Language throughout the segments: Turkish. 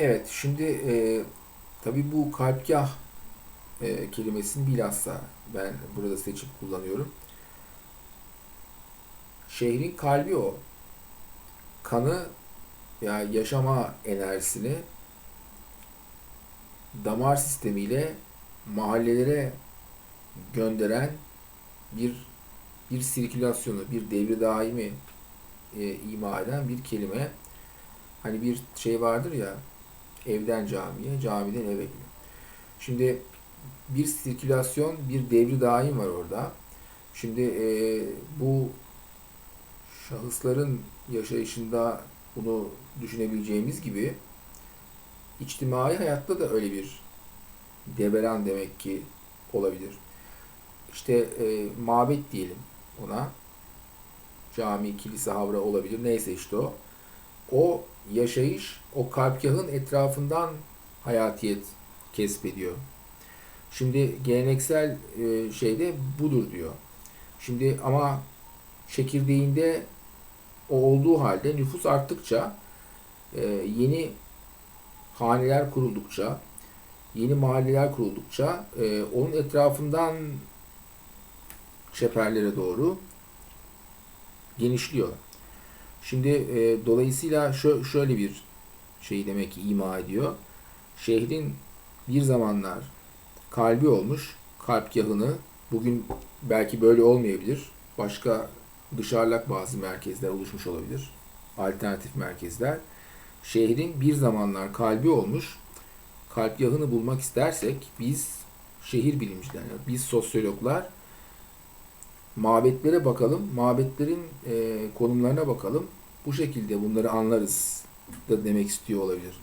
Evet, şimdi e, tabii bu kalpgah e, kelimesini bilhassa ben burada seçip kullanıyorum. Şehrin kalbi o. Kanı ya yaşama enerjisini damar sistemiyle mahallelere gönderen bir bir sirkülasyonu, bir devri daimi e, ima eden bir kelime. Hani bir şey vardır ya, evden camiye, camiden eve gibi. Şimdi bir sirkülasyon, bir devri daim var orada. Şimdi e, bu şahısların yaşayışında bunu düşünebileceğimiz gibi içtimai hayatta da öyle bir devran demek ki olabilir. İşte e, mabet diyelim ona. Cami, kilise, havra olabilir. Neyse işte o. O yaşayış o kalpgahın etrafından hayatiyet kesbediyor. Şimdi geleneksel e, şeyde budur diyor. Şimdi ama çekirdeğinde o olduğu halde nüfus arttıkça e, yeni haneler kuruldukça yeni mahalleler kuruldukça e, onun etrafından çeperlere doğru genişliyor. Şimdi e, dolayısıyla şö şöyle bir şey demek ki ima ediyor. Şehrin bir zamanlar kalbi olmuş, kalpgahını bugün belki böyle olmayabilir. Başka dışarılak bazı merkezler oluşmuş olabilir. Alternatif merkezler. Şehrin bir zamanlar kalbi olmuş, kalpgahını bulmak istersek biz şehir bilimciler, biz sosyologlar mabetlere bakalım, mabetlerin e, konumlarına bakalım. Bu şekilde bunları anlarız da demek istiyor olabilir.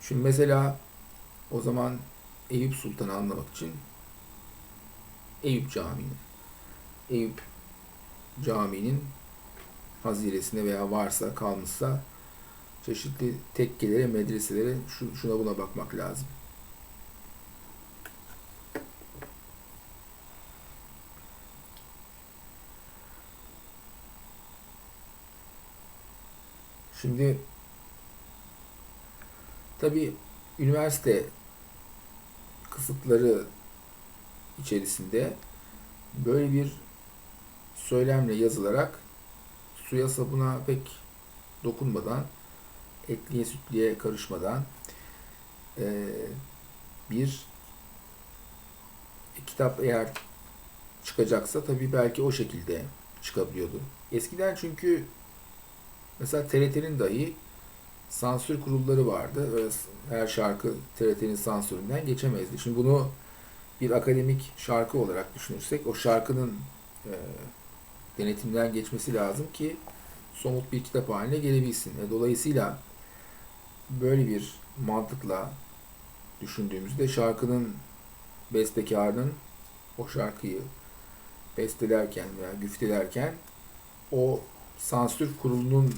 Şimdi mesela o zaman Eyüp Sultan'ı anlamak için Eyüp Camii. Eyüp Camii'nin haziresine veya varsa kalmışsa çeşitli tekkelere, medreselere şuna buna bakmak lazım. Şimdi tabi üniversite kısıtları içerisinde böyle bir söylemle yazılarak suya sabuna pek dokunmadan etliye sütliye karışmadan e, bir kitap eğer çıkacaksa tabii belki o şekilde çıkabiliyordu. Eskiden çünkü mesela TRT'nin dahi sansür kurulları vardı. Her şarkı TRT'nin sansüründen geçemezdi. Şimdi bunu bir akademik şarkı olarak düşünürsek o şarkının e, denetimden geçmesi lazım ki somut bir kitap haline gelebilsin. E, dolayısıyla böyle bir mantıkla düşündüğümüzde şarkının bestekarının o şarkıyı bestelerken veya güftelerken o sansür kurulunun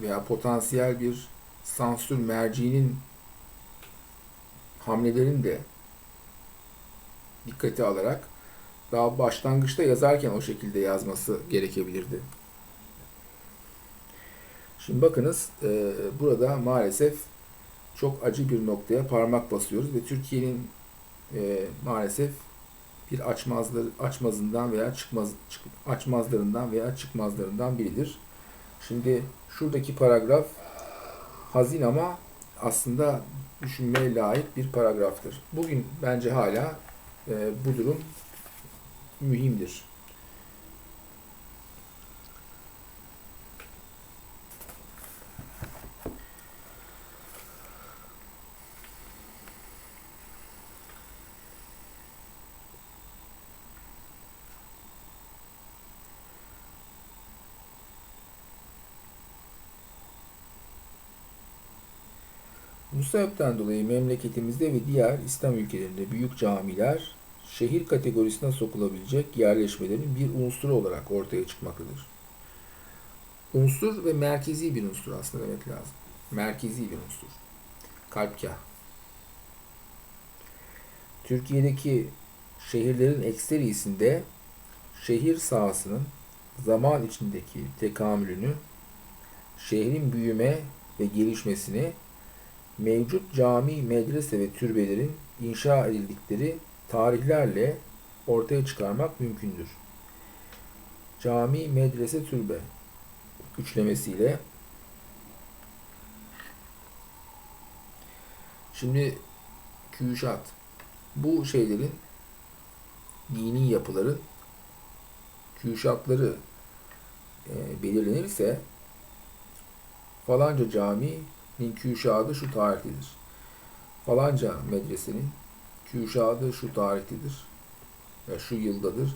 veya potansiyel bir sansür merciğinin hamlelerini de dikkate alarak daha başlangıçta yazarken o şekilde yazması gerekebilirdi. Şimdi bakınız e, burada maalesef çok acı bir noktaya parmak basıyoruz ve Türkiye'nin e, maalesef bir açmazları, açmazından veya çıkmaz, çık, açmazlarından veya çıkmazlarından biridir. Şimdi şuradaki paragraf hazin ama aslında düşünmeye layık bir paragraftır. Bugün bence hala e, bu durum mühimdir. Bu sebepten dolayı memleketimizde ve diğer İslam ülkelerinde büyük camiler şehir kategorisine sokulabilecek yerleşmelerin bir unsuru olarak ortaya çıkmaktadır. Unsur ve merkezi bir unsur aslında demek lazım. Merkezi bir unsur. Kalpkah. Türkiye'deki şehirlerin ekserisinde şehir sahasının zaman içindeki tekamülünü, şehrin büyüme ve gelişmesini mevcut cami, medrese ve türbelerin inşa edildikleri tarihlerle ortaya çıkarmak mümkündür. Cami, medrese, türbe üçlemesiyle şimdi Küşat bu şeylerin dini yapıların küşatları e, belirlenirse falanca caminin küşadı şu tarihlidir. Falanca medresenin küşadı şu tarihlidir. Ya şu yıldadır.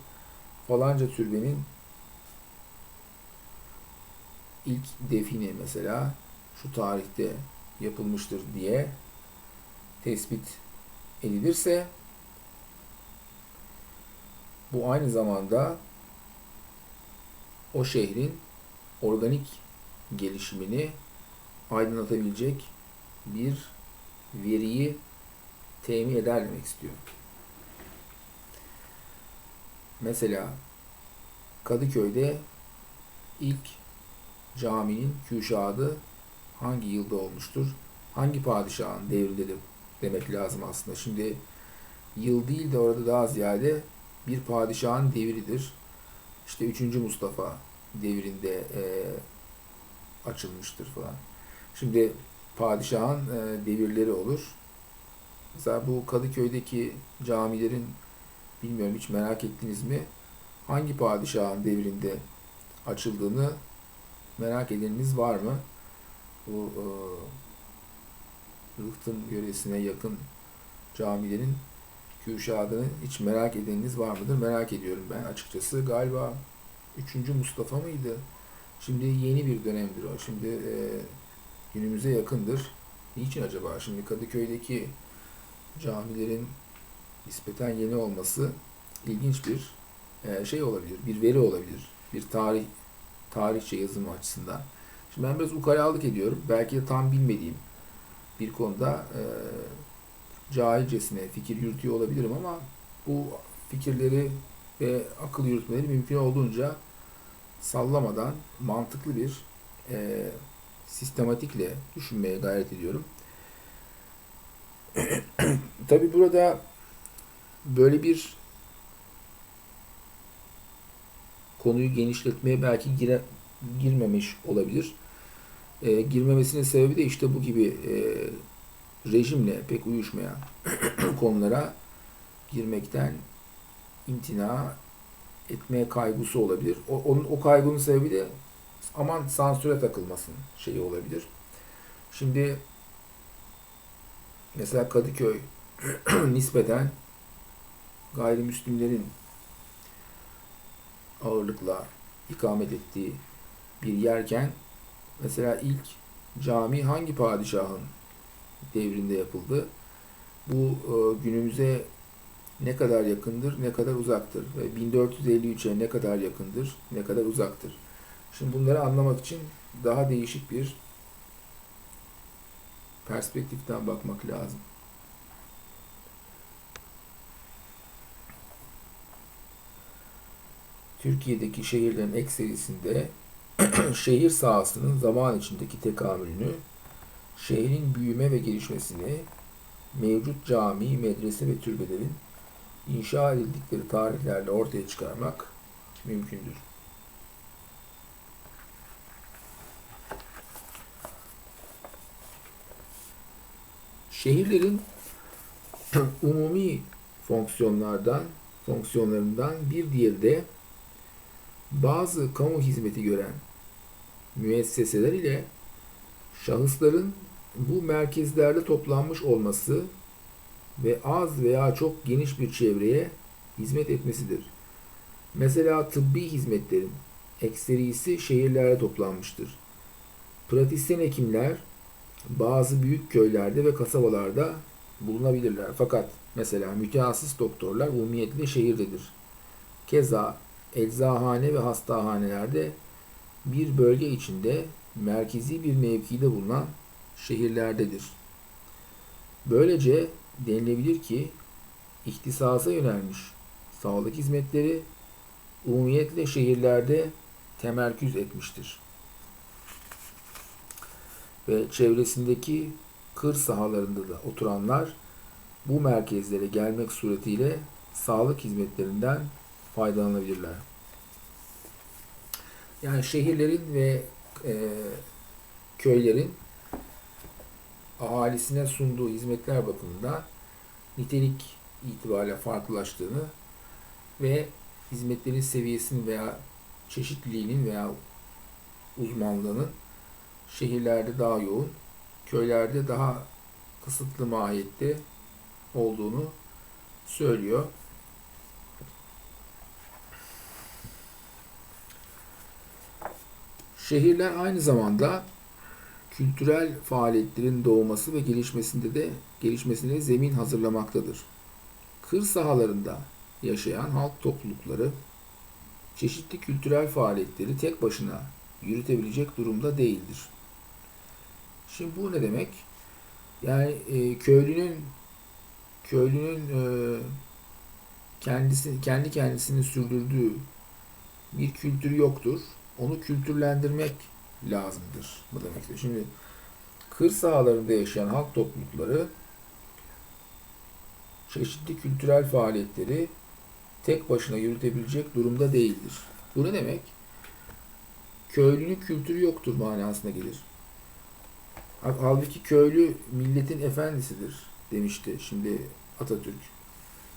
Falanca türbenin ilk defini mesela şu tarihte yapılmıştır diye tespit edilirse bu aynı zamanda o şehrin organik gelişimini aydınlatabilecek bir veriyi temin eder demek istiyor. Mesela Kadıköy'de ilk caminin küşadı hangi yılda olmuştur? Hangi padişahın devrindedir demek lazım aslında. Şimdi yıl değil de orada daha ziyade bir padişahın devridir. İşte 3. Mustafa devrinde e, açılmıştır falan. Şimdi padişahın e, devirleri olur. Mesela bu Kadıköy'deki camilerin bilmiyorum hiç merak ettiniz mi? Hangi padişahın devrinde açıldığını merak edeniniz var mı? Bu e, Rıhtım yöresine yakın camilerin Kürşad'ını hiç merak edeniniz var mıdır? Merak ediyorum ben açıkçası. Galiba 3. Mustafa mıydı? Şimdi yeni bir dönemdir o. Şimdi e, günümüze yakındır. Niçin acaba? Şimdi Kadıköy'deki camilerin nispeten yeni olması ilginç bir e, şey olabilir. Bir veri olabilir. Bir tarih tarihçe yazımı açısından. Şimdi ben biraz ukalalık ediyorum. Belki de tam bilmediğim bir konuda e, cahilcesine fikir yürütüyor olabilirim ama bu fikirleri ve akıl yürütmeleri mümkün olduğunca sallamadan mantıklı bir e, sistematikle düşünmeye gayret ediyorum. Tabi burada böyle bir konuyu genişletmeye belki gire, girmemiş olabilir. E, girmemesinin sebebi de işte bu gibi e, rejimle pek uyuşmayan konulara girmekten imtina etmeye kaygısı olabilir. O, onun, o kaygının sebebi de aman sansüre takılmasın şeyi olabilir. Şimdi mesela Kadıköy nispeten gayrimüslimlerin ağırlıkla ikamet ettiği bir yerken mesela ilk cami hangi padişahın devrinde yapıldı? Bu e, günümüze ne kadar yakındır, ne kadar uzaktır ve 1453'e ne kadar yakındır, ne kadar uzaktır. Şimdi bunları anlamak için daha değişik bir perspektiften bakmak lazım. Türkiye'deki şehirlerin ekserisinde şehir sahasının zaman içindeki tekamülünü, şehrin büyüme ve gelişmesini, mevcut cami, medrese ve türbelerin inşa edildikleri tarihlerle ortaya çıkarmak mümkündür. Şehirlerin umumi fonksiyonlardan fonksiyonlarından bir diğeri de bazı kamu hizmeti gören müesseseler ile şahısların bu merkezlerde toplanmış olması ve az veya çok geniş bir çevreye hizmet etmesidir. Mesela tıbbi hizmetlerin ekserisi şehirlerde toplanmıştır. Pratisyen hekimler bazı büyük köylerde ve kasabalarda bulunabilirler. Fakat mesela mütehassıs doktorlar umumiyetle şehirdedir. Keza eczahane ve hastahanelerde bir bölge içinde merkezi bir mevkide bulunan şehirlerdedir. Böylece denilebilir ki ihtisasa yönelmiş sağlık hizmetleri umumiyetle şehirlerde temerküz etmiştir. Ve çevresindeki kır sahalarında da oturanlar bu merkezlere gelmek suretiyle sağlık hizmetlerinden faydalanabilirler. Yani şehirlerin ve e, köylerin ahalisine sunduğu hizmetler bakımından nitelik itibariyle farklılaştığını ve hizmetlerin seviyesinin veya çeşitliliğinin veya uzmanlığının şehirlerde daha yoğun, köylerde daha kısıtlı mahiyette olduğunu söylüyor. Şehirler aynı zamanda kültürel faaliyetlerin doğması ve gelişmesinde de gelişmesine zemin hazırlamaktadır. Kır sahalarında yaşayan halk toplulukları çeşitli kültürel faaliyetleri tek başına yürütebilecek durumda değildir. Şimdi bu ne demek? Yani e, köylünün köylünün e, kendisi kendi kendisini sürdürdüğü bir kültür yoktur. Onu kültürlendirmek lazımdır. Bu demek istiyor. Şimdi kır sahalarında yaşayan halk toplulukları çeşitli kültürel faaliyetleri tek başına yürütebilecek durumda değildir. Bu ne demek? Köylünün kültürü yoktur manasına gelir. Halbuki köylü milletin efendisidir demişti şimdi Atatürk.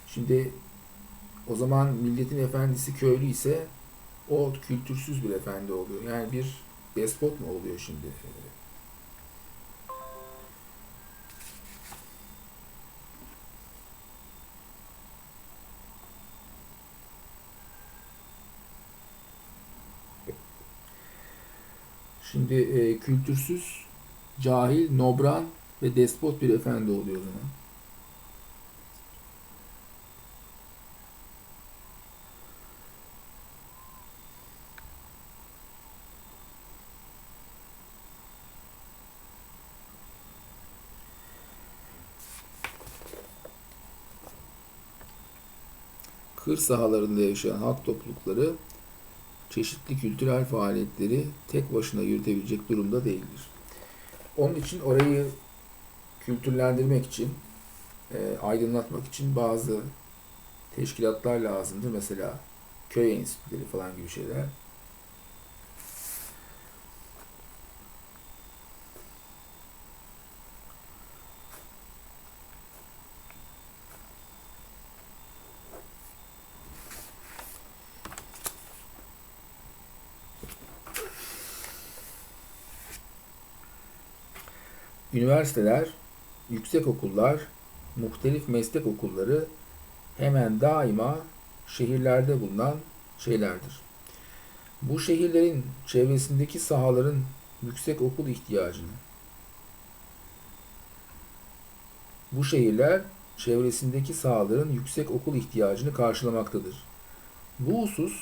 Şimdi o zaman milletin efendisi köylü ise o kültürsüz bir efendi oluyor. Yani bir despot mu oluyor şimdi? Şimdi e, kültürsüz, cahil, nobran ve despot bir efendi oluyor o zaman. kır sahalarında yaşayan halk toplulukları çeşitli kültürel faaliyetleri tek başına yürütebilecek durumda değildir. Onun için orayı kültürlendirmek için, e, aydınlatmak için bazı teşkilatlar lazımdır. Mesela köy enstitüleri falan gibi şeyler. Üniversiteler, yüksek okullar, muhtelif meslek okulları hemen daima şehirlerde bulunan şeylerdir. Bu şehirlerin çevresindeki sahaların yüksek okul ihtiyacını bu şehirler çevresindeki sahaların yüksek okul ihtiyacını karşılamaktadır. Bu husus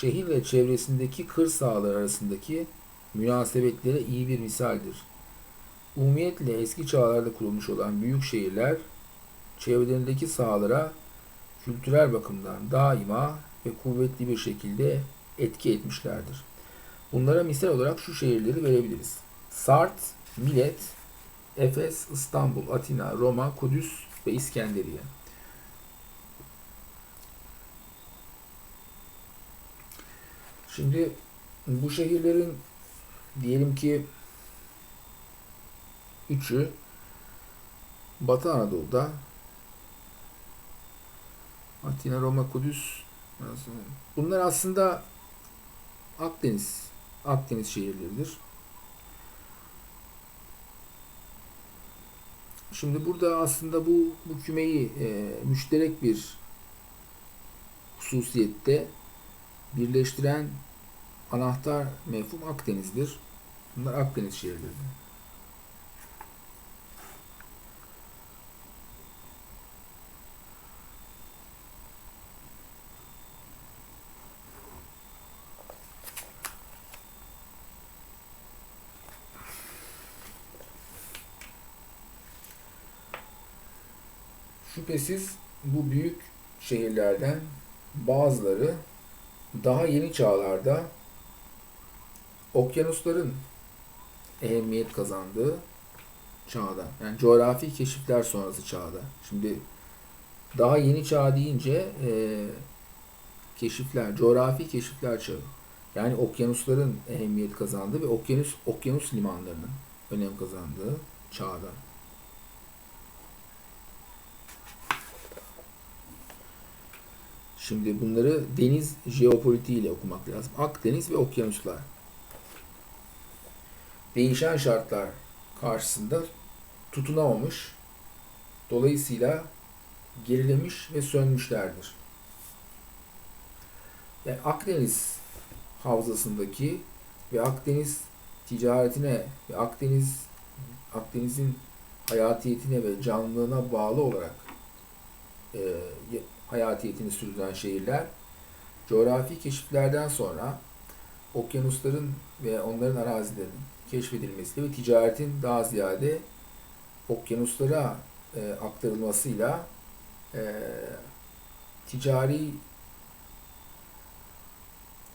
şehir ve çevresindeki kır sahalar arasındaki münasebetlere iyi bir misaldir. Umumiyetle eski çağlarda kurulmuş olan büyük şehirler çevrelerindeki sahalara kültürel bakımdan daima ve kuvvetli bir şekilde etki etmişlerdir. Bunlara misal olarak şu şehirleri verebiliriz. Sart, Milet, Efes, İstanbul, Atina, Roma, Kudüs ve İskenderiye. Şimdi bu şehirlerin diyelim ki üçü Batı Anadolu'da Atina, Roma, Kudüs bunlar aslında Akdeniz Akdeniz şehirleridir. Şimdi burada aslında bu bu kümeyi e, müşterek bir hususiyette birleştiren anahtar mefhum Akdeniz'dir. Bunlar Akdeniz şehirleridir. Şüphesiz bu büyük şehirlerden bazıları daha yeni çağlarda okyanusların ehemmiyet kazandığı çağda. Yani coğrafi keşifler sonrası çağda. Şimdi daha yeni çağ deyince e, keşifler, coğrafi keşifler çağı. Yani okyanusların ehemmiyet kazandığı ve okyanus okyanus limanlarının önem kazandığı çağda. Şimdi bunları deniz jeopolitiği ile okumak lazım. Akdeniz ve okyanuslar. Değişen şartlar karşısında tutunamamış, dolayısıyla gerilemiş ve sönmüşlerdir. Yani Akdeniz havzasındaki ve Akdeniz ticaretine ve Akdeniz Akdeniz'in hayatiyetine ve canlılığına bağlı olarak e, hayatiyetini sürdüren şehirler coğrafi keşiflerden sonra okyanusların ve onların arazilerinin keşfedilmesiyle ve ticaretin daha ziyade okyanuslara e, aktarılmasıyla e, ticari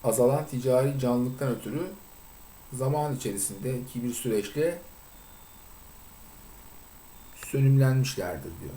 azalan ticari canlılıktan ötürü zaman içerisindeki bir süreçte sönümlenmişlerdir diyor.